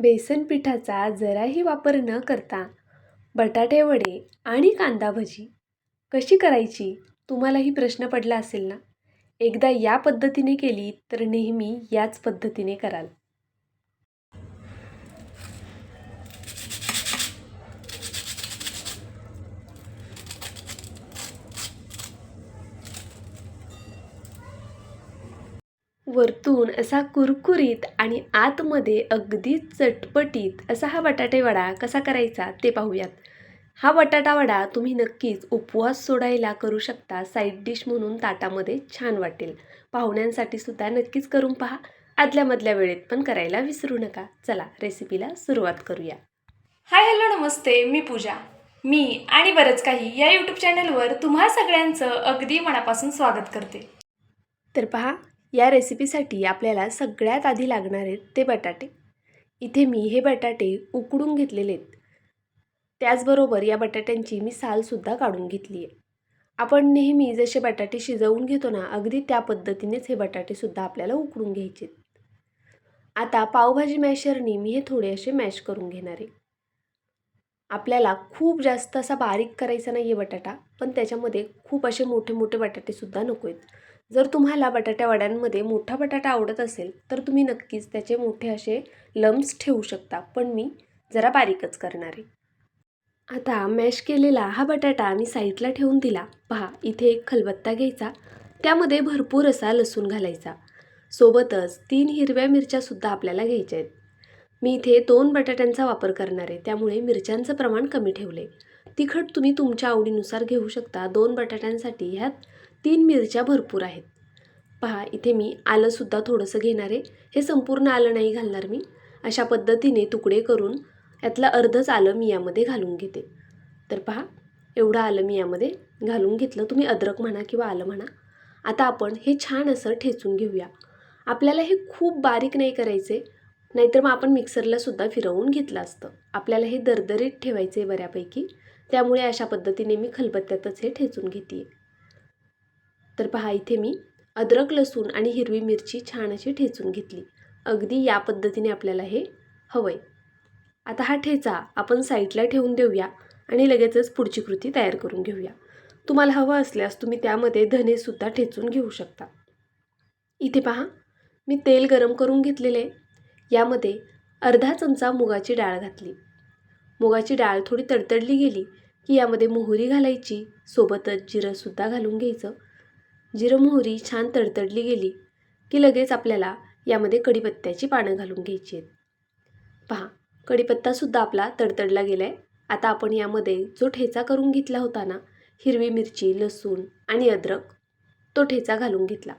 बेसन पिठाचा जराही वापर न करता बटाटे वडे आणि कांदा भजी. कशी करायची? तुम्हालाही प्रश्न पडला असेल ना? एकदा या पद्धतीने केली तर नेहमी याच पद्धतीने कराल. वरतून असा कुरकुरीत आणि आतमध्ये अगदी चटपटीत असा हा बटाटे वडा कसा करायचा ते पाहूयात. हा बटाटा वडा तुम्ही नक्कीच उपवास सोडायला करू शकता साईड डिश म्हणून ताटामध्ये छान वाटेल. पाहुण्यांसाठी सुद्धा नक्कीच करून पहा. आदल्यामधल्या वेळेत पण करायला विसरू नका. चला रेसिपीला सुरुवात करूया. हाय हॅलो नमस्ते. मी पूजा. मी आणि बरंच काही या यूट्यूब चॅनलवर तुम्हा सगळ्यांचं अगदी मनापासून स्वागत करते. तर पहा या रेसिपीसाठी आपल्याला सगळ्यात आधी लागणार आहेत ते बटाटे. इथे मी हे बटाटे उकडून घेतलेले आहेत. त्याचबरोबर या बटाट्यांची मी सालसुद्धा काढून घेतली आहे. आपण नेहमी जसे बटाटे शिजवून घेतो ना अगदी त्या पद्धतीनेच हे बटाटेसुद्धा आपल्याला उकडून घ्यायचे आहेत. आता पावभाजी मॅशरनी मी हे थोडे असे मॅश करून घेणार आहे. आपल्याला खूप जास्त असा बारीक करायचा नाही आहे बटाटा पण त्याच्यामध्ये खूप असे मोठे मोठे बटाटेसुद्धा नको आहेत. जर तुम्हाला बटाट्या वड्यांमध्ये मोठा बटाटा आवडत असेल तर तुम्ही नक्कीच त्याचे मोठे असे लम्स ठेवू शकता. पण मी जरा बारीकच करणार आहे. आता मॅश केलेला हा बटाटा मी साईडला ठेवून दिला. पहा इथे एक खलबत्ता घ्यायचा. त्यामध्ये भरपूर असा लसूण घालायचा. सोबतच तीन हिरव्या मिरच्यासुद्धा आपल्याला घ्यायच्या आहेत. मी इथे दोन बटाट्यांचा वापर करणार आहे. त्यामुळे मिरच्यांचं प्रमाण कमी ठेवले तिखट तुम्ही तुमच्या आवडीनुसार घेऊ शकता. दोन बटाट्यांसाठी ह्यात तीन मिरच्या भरपूर आहेत. पहा इथे मी आलंसुद्धा थोडंसं घेणार आहे. हे संपूर्ण आलं नाही घालणार मी. अशा पद्धतीने तुकडे करून यातलं अर्धच आलं मी यामध्ये घालून घेते. तर पहा एवढं आलं मी यामध्ये घालून घेतलं. तुम्ही अद्रक म्हणा किंवा आलं म्हणा. आता आपण हे छान असं ठेचून घेऊया. आपल्याला हे खूप बारीक नाही करायचे. नाहीतर मग आपण मिक्सरलासुद्धा फिरवून घेतलं असतं. आपल्याला हे दरदरीत ठेवायचे बऱ्यापैकी. त्यामुळे अशा पद्धतीने मी खलबत्त्यातच हे ठेचून घेते तर पहा इथे मी अद्रक लसूण आणि हिरवी मिरची छान अशी ठेचून घेतली. अगदी या पद्धतीने आपल्याला हे हवं आहे आता हा ठेचा आपण साईडला ठेवून देऊया आणि लगेचच पुढची कृती तयार करून घेऊया. तुम्हाला हवं असल्यास तुम्ही त्यामध्ये धनेसुद्धा ठेचून घेऊ शकता. इथे पहा मी तेल गरम करून घेतलेले. यामध्ये अर्धा चमचा मुगाची डाळ घातली. मुगाची डाळ थोडी तडतडली गेली की यामध्ये मोहरी घालायची सोबतच जिरंसुद्धा घालून घ्यायचं. जिरं मोहरी छान तडतडली गेली की लगेच आपल्याला यामध्ये कढीपत्त्याची पानं घालून घ्यायची आहेत. पहा कढीपत्तासुद्धा आपला तडतडला गेला आहे आता आपण यामध्ये जो ठेचा करून घेतला होता ना हिरवी मिरची लसूण आणि अद्रक तो ठेचा घालून घेतला.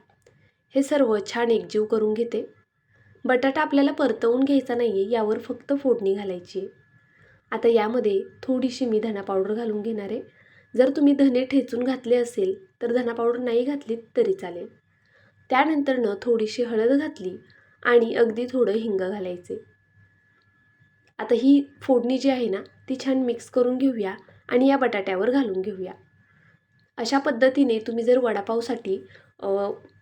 हे सर्व छान एकजीव करून घेते. बटाटा आपल्याला परतवून घ्यायचा नाही आहे यावर फक्त फोडणी घालायची आहे. आता यामध्ये थोडीशी मी धना पावडर घालून घेणार आहे. जर तुम्ही धने ठेचून घातले असेल तर धना पावडर नाही घातली तरी चालेल. त्यानंतरनं थोडीशी हळद घातली आणि अगदी थोडं हिंग घालायचे. आता ही फोडणी जी आहे ना ती छान मिक्स करून घेऊया आणि या बटाट्यावर घालून घेऊया. अशा पद्धतीने तुम्ही जर वडापावसाठी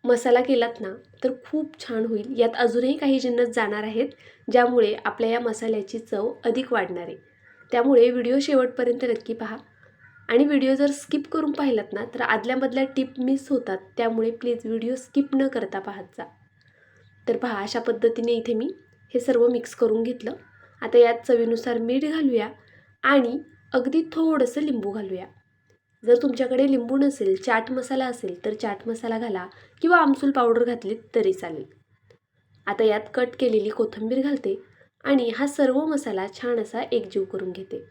मसाला केलात ना तर खूप छान होईल. यात अजूनही काही जिन्नस जाणार आहेत ज्यामुळे आपल्या या मसाल्याची चव अधिक वाढणार आहे. त्यामुळे व्हिडिओ शेवटपर्यंत नक्की पहा. आणि व्हिडिओ जर स्किप करून पाहिलात ना तर आदल्यामधल्या टिप मिस होतात. त्यामुळे प्लीज व्हिडिओ स्किप न करता पाहत जा. तर पहा अशा पद्धतीने इथे मी हे सर्व मिक्स करून घेतलं. आता यात चवीनुसार मीठ घालूया आणि अगदी थोडंसं लिंबू घालूया. जर तुमच्याकडे लिंबू नसेल चाट मसाला असेल तर चाट मसाला घाला किंवा आमसूल पावडर घातली तरी चालेल. आता यात कट केलेली कोथिंबीर घालते आणि हा सर्व मसाला छान असा एकजीव करून घेते.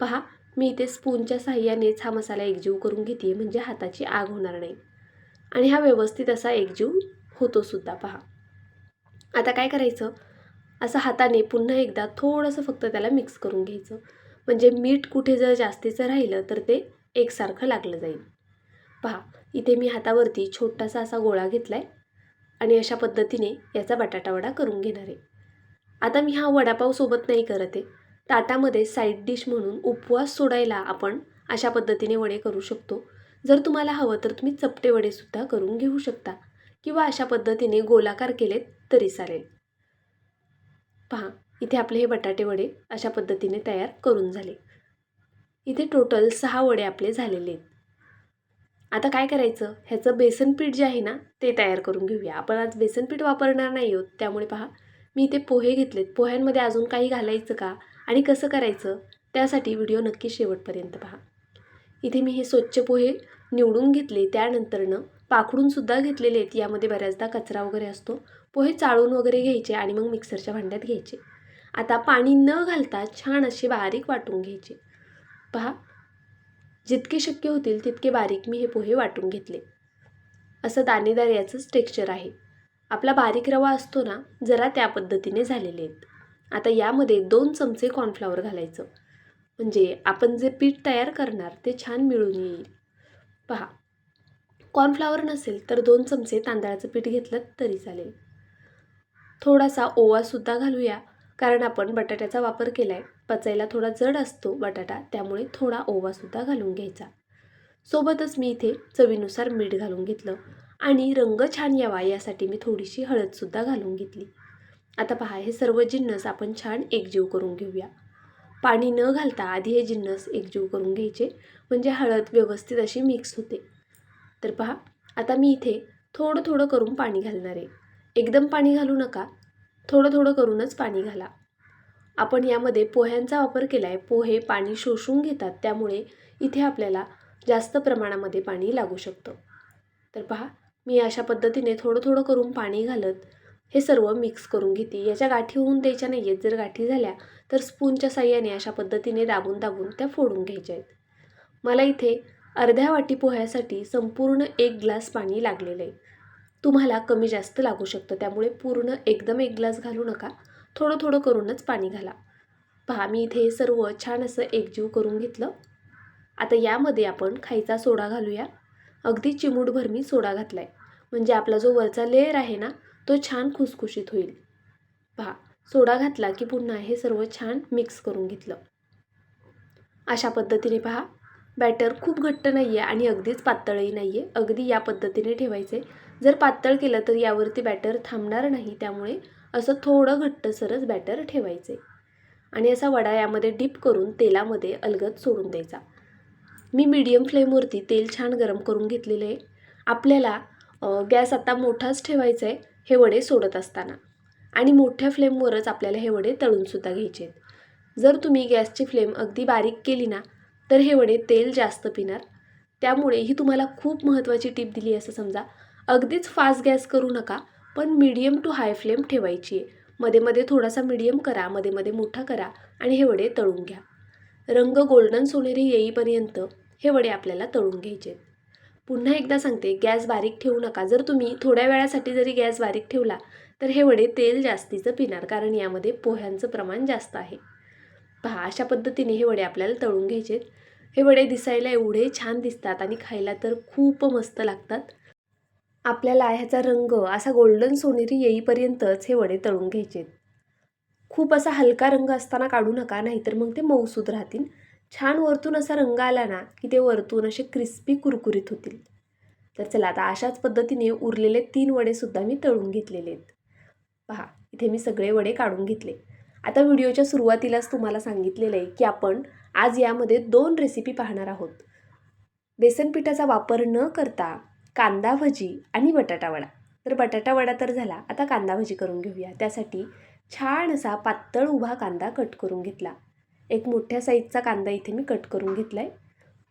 पहा मी इथे स्पूनच्या साह्यानेच हा मसाला एकजीव करून घेते म्हणजे हाताची आग होणार नाही. आणि हा व्यवस्थित असा एकजीव होतोसुद्धा पहा. आता काय करायचं? असं हाताने पुन्हा एकदा थोडंसं फक्त त्याला मिक्स करून घ्यायचं. म्हणजे मीठ कुठे जर जास्तीचं राहिलं तर ते एकसारखं लागलं जाईल. पहा इथे मी हातावरती छोटासा असा गोळा घेतला आहे आणि अशा पद्धतीने याचा बटाटा वडा करून घेणार आहे. आता मी हा वडापाव सोबत नाही करत आहे. ताटामध्ये साईड डिश म्हणून उपवास सोडायला आपण अशा पद्धतीने वडे करू शकतो. जर तुम्हाला हवं तर तुम्ही चपटे वडेसुद्धा करून घेऊ शकता किंवा अशा पद्धतीने गोलाकार केलेत तरी चालेल. पहा इथे आपले हे बटाटे वडे अशा पद्धतीने तयार करून झाले. इथे टोटल सहा वडे आपले झालेले आहेत. आता काय करायचं? ह्याचं बेसन पीठ जे आहे ना ते तयार करून घेऊया. आपण आज बेसन पीठ वापरणार नाही आहोत. त्यामुळे पहा मी इथे पोहे घेतलेत. पोह्यांमध्ये अजून काही घालायचं का? आणि कसं करायचं त्यासाठी व्हिडिओ नक्की शेवटपर्यंत पहा. इथे मी हे स्वच्छ पोहे निवडून घेतले त्यानंतरनं पाखडूनसुद्धा घेतलेले आहेत. यामध्ये बऱ्याचदा कचरा वगैरे असतो. पोहे चाळून वगैरे घ्यायचे आणि मग मिक्सरच्या भांड्यात घ्यायचे. आता पाणी न घालता छान असे बारीक वाटून घ्यायचे. पहा जितके शक्य होतील तितके बारीक मी हे पोहे वाटून घेतले. असं दाणेदार याचंच टेक्स्चर आहे. आपला बारीक रवा असतो ना जरा त्या पद्धतीने झालेले आहेत. आता यामध्ये दोन चमचे कॉर्नफ्लॉवर घालायचं. म्हणजे आपण जे पीठ तयार करणार ते छान मिळून येईल. पहा कॉर्नफ्लॉवर नसेल तर दोन चमचे तांदळाचं पीठ घेतलं तरी चालेल. थोडासा ओवासुद्धा घालूया कारण आपण बटाट्याचा वापर केला आहे पचायला थोडा जड असतो बटाटा त्यामुळे थोडा ओवासुद्धा घालून घ्यायचा. सोबतच मी इथे चवीनुसार मीठ घालून घेतलं. आणि रंग छान यावा यासाठी मी थोडीशी हळदसुद्धा घालून घेतली. आता पहा हे सर्व जिन्नस आपण छान एकजीव करून घेऊया. पाणी न घालता आधी हे जिन्नस एकजीव करून घ्यायचे. म्हणजे हळद व्यवस्थित अशी मिक्स होते. तर पहा आता मी इथे थोडं थोडं करून पाणी घालणार आहे. एकदम पाणी घालू नका. थोडं थोडं करूनच पाणी घाला. आपण यामध्ये पोह्यांचा वापर केला आहे पोहे पाणी शोषून घेतात. त्यामुळे इथे आपल्याला जास्त प्रमाणामध्ये पाणी लागू शकतं. तर पहा मी अशा पद्धतीने थोडं थोडं करून पाणी घालत हे सर्व मिक्स करून घेते. याच्या गाठी होऊन द्यायच्या नाही आहेत जर गाठी झाल्या तर स्पूनच्या साह्याने अशा पद्धतीने दाबून दाबून त्या फोडून घ्यायच्या आहेत. मला इथे अर्ध्या वाटी पोह्यासाठी संपूर्ण एक ग्लास पाणी लागलेलं आहे. तुम्हाला कमी जास्त लागू शकतं. त्यामुळे पूर्ण एकदम एक ग्लास घालू नका. थोडं थोडं करूनच पाणी घाला. पहा मी इथे सर्व छान असं एकजीव करून घेतलं. आता यामध्ये आपण खायचा सोडा घालूया. अगदी चिमूटभर मी सोडा घातला आहे म्हणजे आपला जो वरचा लेअर आहे ना तो छान खुसखुशीत होईल. पहा सोडा घातला की पुन्हा हे सर्व छान मिक्स करून घेतलं. अशा पद्धतीने पहा बॅटर खूप घट्ट नाही आहे आणि अगदीच पातळही नाही आहे अगदी या पद्धतीने ठेवायचे. जर पातळ केलं तर यावरती बॅटर थांबणार नाही त्यामुळे असं थोडं घट्टसरच बॅटर ठेवायचे. आणि असा वडा यामध्ये डीप करून तेलामध्ये अलगद सोडून द्यायचा. मी मीडियम फ्लेमवरती तेल छान गरम करून घेतलेलं आहे. आपल्याला गॅस आता मोठाच ठेवायचा आहे. हे वडे सोडत असताना. आणि मोठ्या फ्लेमवरच आपल्याला हे वडे तळूनसुद्धा घ्यायचे आहेत. जर तुम्ही गॅसची फ्लेम अगदी बारीक केली ना तर हे वडे तेल जास्त पिणार. त्यामुळे ही तुम्हाला खूप महत्त्वाची टीप दिली असं समजा. अगदीच फास्ट गॅस करू नका पण मीडियम टू हाय फ्लेम ठेवायची आहे. मध्ये मध्ये थोडासा मीडियम करा मध्ये मध्ये मोठा करा आणि हे वडे तळून घ्या. रंग गोल्डन सोनेरी येईपर्यंत हे वडे आपल्याला तळून घ्यायचे आहेत. पुन्हा एकदा सांगते गॅस बारीक ठेवू नका. जर तुम्ही थोड्या वेळासाठी जरी गॅस बारीक ठेवला तर हे वडे तेल जास्तीचं पिणार कारण यामध्ये पोह्यांचं प्रमाण जास्त आहे. पहा अशा पद्धतीने हे वडे आपल्याला तळून घ्यायचे आहेत. हे वडे दिसायला एवढे छान दिसतात आणि खायला तर खूप मस्त लागतात. आपल्याला ह्याचा रंग असा गोल्डन सोनेरी येईपर्यंतच हे वडे तळून घ्यायचे खूप असा हलका रंग असताना काढू नका नाहीतर मग ते मऊसूद राहतील. छान वरतून असा रंग आला ना की ते वरतून असे क्रिस्पी कुरकुरीत होतील. तर चला आता अशाच पद्धतीने उरलेले तीन वडेसुद्धा मी तळून घेतलेले आहेत. पहा इथे मी सगळे वडे काढून घेतले. आता व्हिडिओच्या सुरुवातीलाच तुम्हाला सांगितलेलं आहे की आपण आज यामध्ये दोन रेसिपी पाहणार आहोत. बेसन पिठाचा वापर न करता कांदा भजी आणि बटाटा वडा. तर बटाटा वडा तर झाला आता कांदा भजी करून घेऊया. त्यासाठी छान असा पातळ उभा कांदा कट करून घेतला. एक मोठ्या साईजचा कांदा इथे मी कट करून घेतला आहे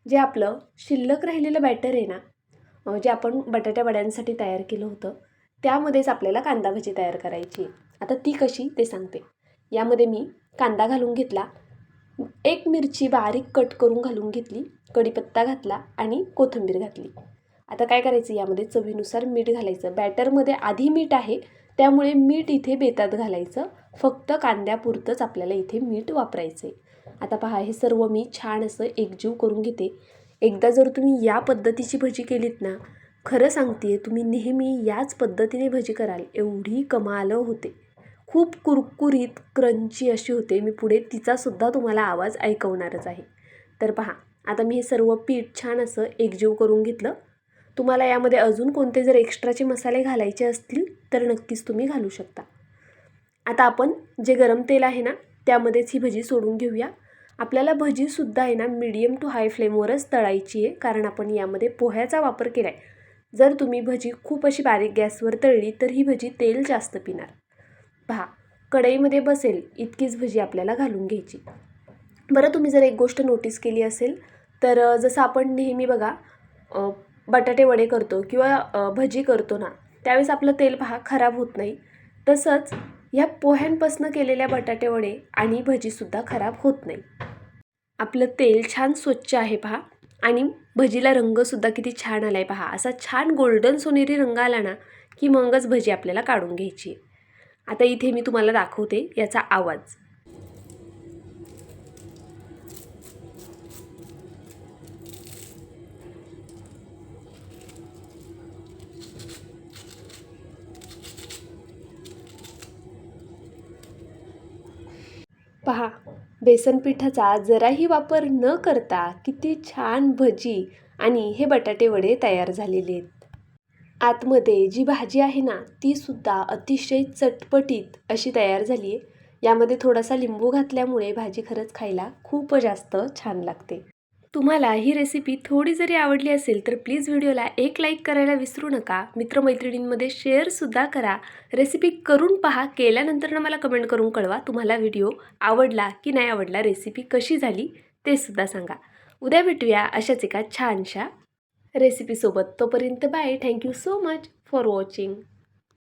जे आपलं शिल्लक राहिलेलं बॅटर आहे ना जे आपण बटाट्या वड्यांसाठी तयार केलं होतं त्यामध्येच आपल्याला कांदा भजी तयार करायची आता ती कशी ते सांगते. यामध्ये मी कांदा घालून घेतला एक मिरची बारीक कट करून घालून घेतली कढीपत्ता घातला आणि कोथिंबीर घातली. आता काय करायचं यामध्ये चवीनुसार मीठ घालायचं. बॅटरमध्ये आधी मीठ आहे त्यामुळे मीठ इथे बेतात घालायचं. फक्त कांद्यापुरतंच आपल्याला इथे मीठ वापरायचं आहे आता पहा हे सर्व मी छान असं एकजीव करून घेते. एकदा जर तुम्ही या पद्धतीची भजी केलीत ना खरं सांगते तुम्ही नेहमी याच पद्धतीने भजी कराल. एवढी कमाल होते. खूप कुरकुरीत क्रंची अशी होते. मी पुढे तिचासुद्धा तुम्हाला आवाज ऐकवणारच आहे. तर पहा आता मी हे सर्व पीठ छान असं एकजीव करून घेतलं. तुम्हाला यामध्ये अजून कोणते जर एक्स्ट्राचे मसाले घालायचे असतील तर नक्कीच तुम्ही घालू शकता. आता आपण जे गरम तेल आहे ना त्यामध्येच ही भजी सोडून घेऊया. आपल्याला भजीसुद्धा आहे ना मीडियम टू हाय फ्लेमवरच तळायची आहे कारण आपण यामध्ये पोह्याचा वापर केला आहे जर तुम्ही भजी खूप अशी बारीक गॅसवर तळली तर ही भजी तेल जास्त पिणार. पहा कढईमध्ये बसेल इतकीच भजी आपल्याला घालून घ्यायची. बरं तुम्ही जर एक गोष्ट नोटीस केली असेल तर जसं आपण नेहमी बघा बटाटे वडे करतो किंवा भजी करतो ना त्यावेळेस आपलं तेल पहा खराब होत नाही. तसंच ह्या पोह्यांपासनं केलेल्या बटाटे वडे आणि भजीसुद्धा खराब होत नाही. आपलं तेल छान स्वच्छ आहे पहा आणि भजीला रंगसुद्धा किती छान आला आहे पहा. असा छान गोल्डन सोनेरी रंग आला ना की मगच भजी आपल्याला काढून घ्यायची आहे. आता इथे मी तुम्हाला दाखवते याचा आवाज. पहा बेसन पिठाचा जराही वापर न करता किती छान भजी आणि हे बटाटे वडे तयार झालेले आहेत. आतमध्ये जी भाजी आहे ना तीसुद्धा अतिशय चटपटीत अशी तयार झाली आहे. यामध्ये थोडासा लिंबू घातल्यामुळे भाजी खरंच खायला खूप जास्त छान लागते. तुम्हाला ही रेसिपी थोडी जरी आवडली असेल तर प्लीज व्हिडिओला एक लाईक करायला विसरू नका. मित्रमैत्रिणींमध्ये शेअरसुद्धा करा. रेसिपी करून पहा. केल्यानंतर मला कमेंट करून कळवा तुम्हाला व्हिडिओ आवडला की नाही आवडला रेसिपी कशी झाली ते सुद्धा सांगा. उद्या भेटूया अशाच एका छानशा रेसिपीसोबत तोपर्यंत bye thank you so much for watching